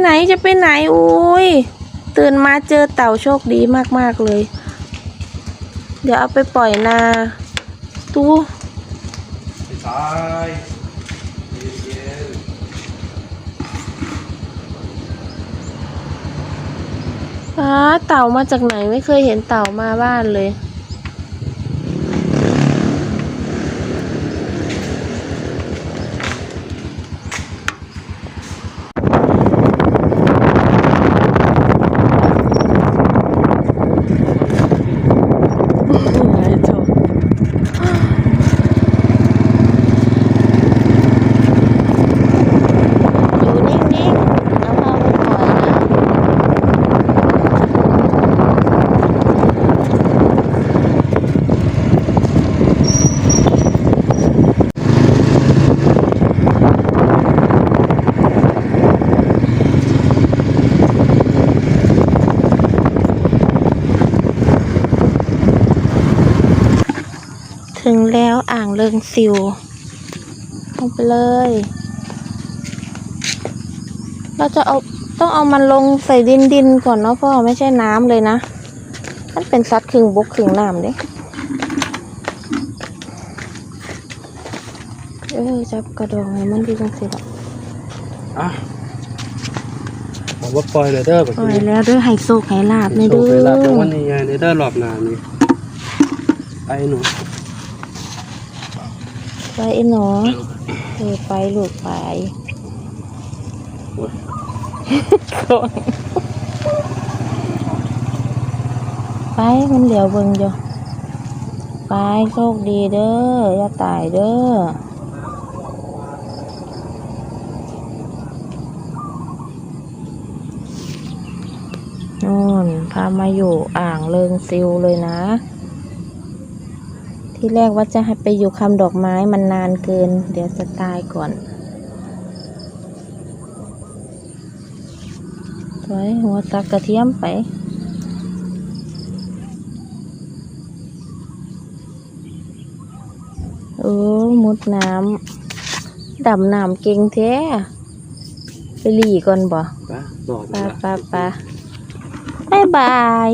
ไหนจะไปไหนโอ้ยตื่นมาเจอเต่าโชคดีมากๆเลย เดี๋ยวเอาไปปล่อยนาตู้ไม่ตายเย็นอ้าเต่ามาจากไหนไม่เคยเห็นเต่ามาบ้านเลย ไอ้โจอยู่นิ่งๆแล้วพาไปปล่อยนะ ถึงแล้วอ่างเริงซิวลงไปเลย เราจะเอาต้องเอามันลงใส่ดินดินก่อนเนาะเพราะว่าไม่ใช่น้ำเลยนะ มันเป็นสัตว์ครึ่งบกครึ่งน้ำเด้เออจับกระดองให้มันดีจังสิละอะบอกว่าปล่อยเลยเด้อแบบปล่อยนี้แล้วเด้วยไฮโซกไฮลาบในโชเด้ว์เวลาจังอวันนี้ไงในเด้อรอบหน้านี่ไปหนู ไปไอ้หนอเออไปลูกไปไปมันเหลียวเบิ่งอยู่ไปโชคดีเด้ออย่าตายเด้อนู่นพามาอยู่อ่างเริงซิวเลยนะ ที่แรกว่าจะให้ไปอยู่คำดอกไม้มันนานเกิน เดี๋ยวจะตายก่อนสวยหัวตักกระเทียมไปเออมุดน้ำดำน้ำเก่งแท้ไปหลีก่อนบ่ไปบอกปนะลาปลาปลาบายบาย